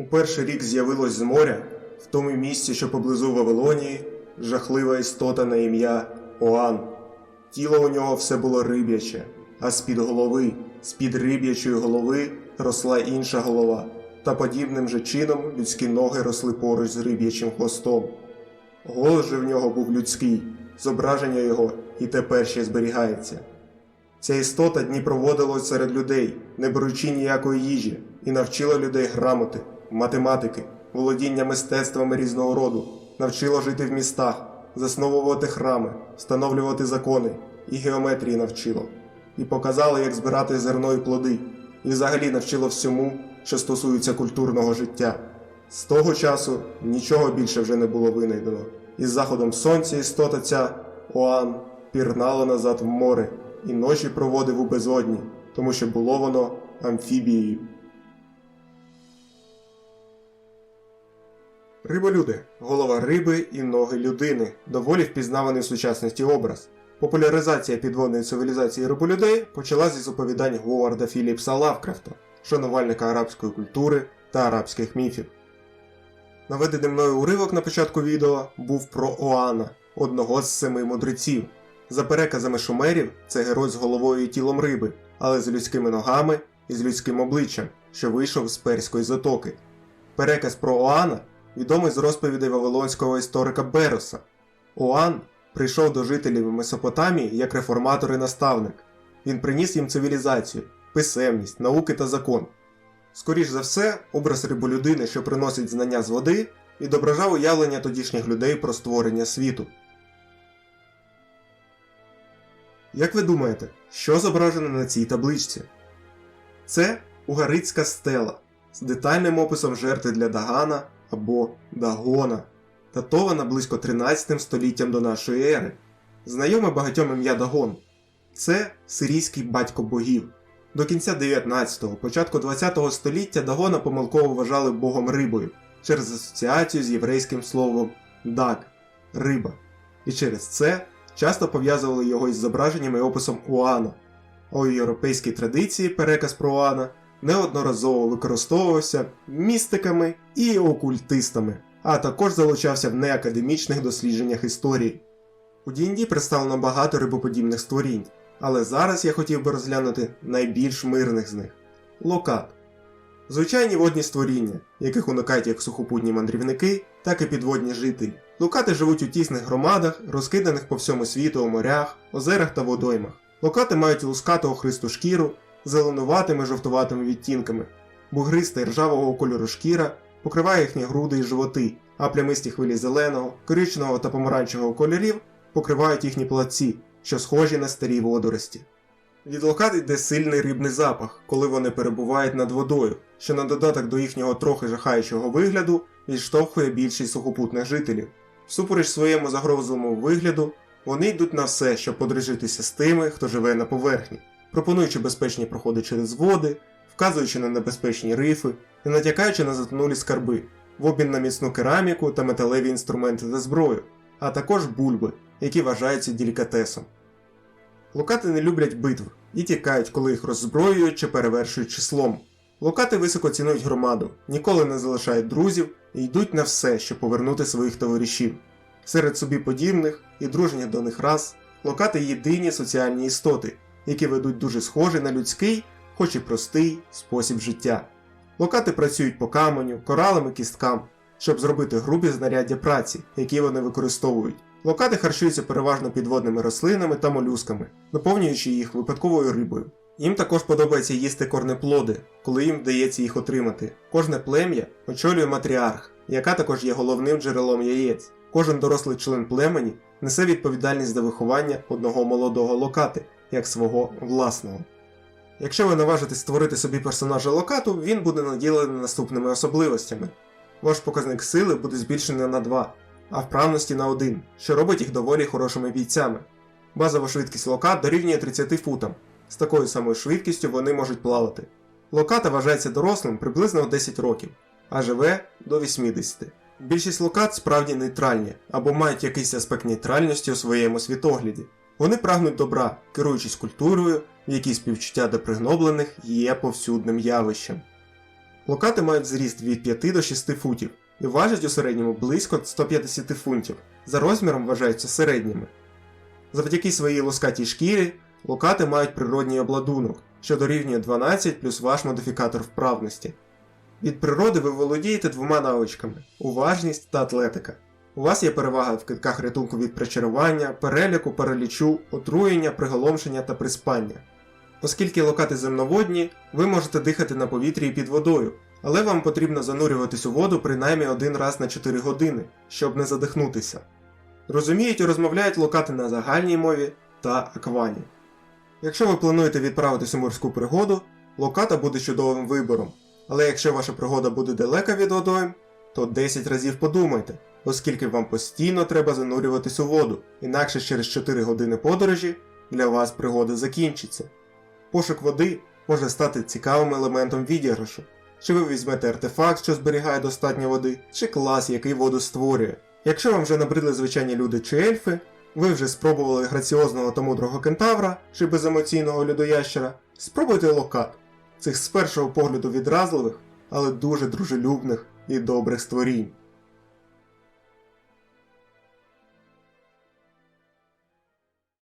У перший рік з'явилось з моря, в тому місці, що поблизу Вавилонії, жахлива істота на ім'я Оан. Тіло у нього все було риб'яче, а з-під голови, з-під риб'ячої голови росла інша голова, та подібним же чином людські ноги росли поруч з риб'ячим хвостом. Голос же в нього був людський, зображення його і тепер ще зберігається. Ця істота дні проводила серед людей, не беручи ніякої їжі, і навчила людей грамоти, математики, володіння мистецтвами різного роду, навчила жити в містах, засновувати храми, встановлювати закони, і геометрії навчило, і показала, як збирати зерно і плоди, і взагалі навчила всьому, що стосується культурного життя. З того часу нічого більше вже не було винайдено, і з заходом сонця істота ця Оан пірнала назад в море і ночі проводив у безодні, тому що було воно амфібією. Риболюди голова риби і ноги людини, доволі впізнаваний в сучасності образ. Популяризація підводної цивілізації риболюдей почалась із оповідань Говарда Філіпса Лавкрафта, шанувальника арабської культури та арабських міфів. Наведений мною уривок на початку відео був про Оана, одного з семи мудреців. За переказами шумерів, це герой з головою і тілом риби, але з людськими ногами і з людським обличчям, що вийшов з перської затоки. Переказ про Оана відомий з розповідей вавилонського історика Бероса. Оан прийшов до жителів Месопотамії як реформатор і наставник. Він приніс їм цивілізацію, писемність, науки та закон. Скоріш за все, образ риболюдини, що приносить знання з води, відображав уявлення тодішніх людей про створення світу. Як ви думаєте, що зображено на цій табличці? Це угарицька стела з детальним описом жертви для Дагана або Дагона, датована близько 13 століттям до нашої ери. Знайоме багатьом ім'я Дагон. Це сирійський батько богів. До кінця 19-го, початку 20-го століття Дагона помилково вважали богом рибою через асоціацію з єврейським словом даг риба. І через це часто пов'язували його із зображенням і описом Уана. А у європейській традиції переказ про Уана неодноразово використовувався містиками і окультистами, а також залучався в неакадемічних дослідженнях історії. У D&D представлено багато рибоподібних створінь, але зараз я хотів би розглянути найбільш мирних з них локат. Звичайні водні створіння, яких уникають як сухопутні мандрівники, так і підводні жителі. Локати живуть у тісних громадах, розкиданих по всьому світу у морях, озерах та водоймах. Локати мають лускату охристу шкіру зеленуватими жовтуватими відтінками. Бугриста ржавого кольору шкіра покриває їхні груди і животи, а плямисті хвилі зеленого, коричневого та помаранчевого кольорів покривають їхні платці, що схожі на старі водорості. Від локат йде сильний рибний запах, коли вони перебувають над водою, що на додаток до їхнього трохи жахаючого вигляду відштовхує більшість сухопутних жителів. Всупереч своєму загрозливому вигляду, вони йдуть на все, щоб подружитися з тими, хто живе на поверхні, пропонуючи безпечні проходи через води, вказуючи на небезпечні рифи і натякаючи на затонулі скарби, в обмін на міцну кераміку та металеві інструменти та зброю, а також бульби, які вважаються делікатесом. Локати не люблять битв і тікають, коли їх роззброюють чи перевершують числом. Локати високо цінують громаду, ніколи не залишають друзів і йдуть на все, щоб повернути своїх товаришів. Серед собі подібних і дружніх до них рас, локати єдині соціальні істоти, які ведуть дуже схожий на людський, хоч і простий спосіб життя. Локати працюють по каменю, коралам і кісткам, щоб зробити грубі знаряддя праці, які вони використовують. Локати харчуються переважно підводними рослинами та молюсками, наповнюючи їх випадковою рибою. Їм також подобається їсти корнеплоди, коли їм вдається їх отримати. Кожне плем'я очолює матріарх, яка також є головним джерелом яєць. Кожен дорослий член племені несе відповідальність за виховання одного молодого локати, як свого власного. Якщо ви наважитесь створити собі персонажа локату, він буде наділений наступними особливостями. Ваш показник сили буде збільшений на 2, а вправності на 1, що робить їх доволі хорошими бійцями. Базова швидкість локат дорівнює 30 футам. З такою самою швидкістю вони можуть плавати. Локата вважається дорослим приблизно в 10 років, а живе до 80. Більшість локат справді нейтральні або мають якийсь аспект нейтральності у своєму світогляді. Вони прагнуть добра, керуючись культурою, в якій співчуття до пригноблених є повсюдним явищем. Локати мають зріст від 5 до 6 футів і важать у середньому близько 150 фунтів, за розміром вважаються середніми. Завдяки своїй лоскатій шкірі локати мають природній обладунок, що дорівнює 12 плюс ваш модифікатор вправності. Від природи ви володієте двома навичками уважність та атлетика. У вас є перевага в китках рятунку від причарування, переляку, паралічу, отруєння, приголомшення та приспання. Оскільки локати земноводні, ви можете дихати на повітрі і під водою, але вам потрібно занурюватись у воду принаймні один раз на 4 години, щоб не задихнутися. Розуміють і розмовляють локати на загальній мові та аквані. Якщо ви плануєте відправитись у морську пригоду, локата буде чудовим вибором. Але якщо ваша пригода буде далека від водойм, то 10 разів подумайте, оскільки вам постійно треба занурюватись у воду, інакше через 4 години подорожі для вас пригода закінчиться. Пошук води може стати цікавим елементом відіграшу. Чи ви візьмете артефакт, що зберігає достатньо води, чи клас, який воду створює. Якщо вам вже набридли звичайні люди чи ельфи, ви вже спробували граціозного та мудрого кентавра чи беземоційного людоящера, спробуйте локат цих з першого погляду відразливих, але дуже дружелюбних і добрих створінь.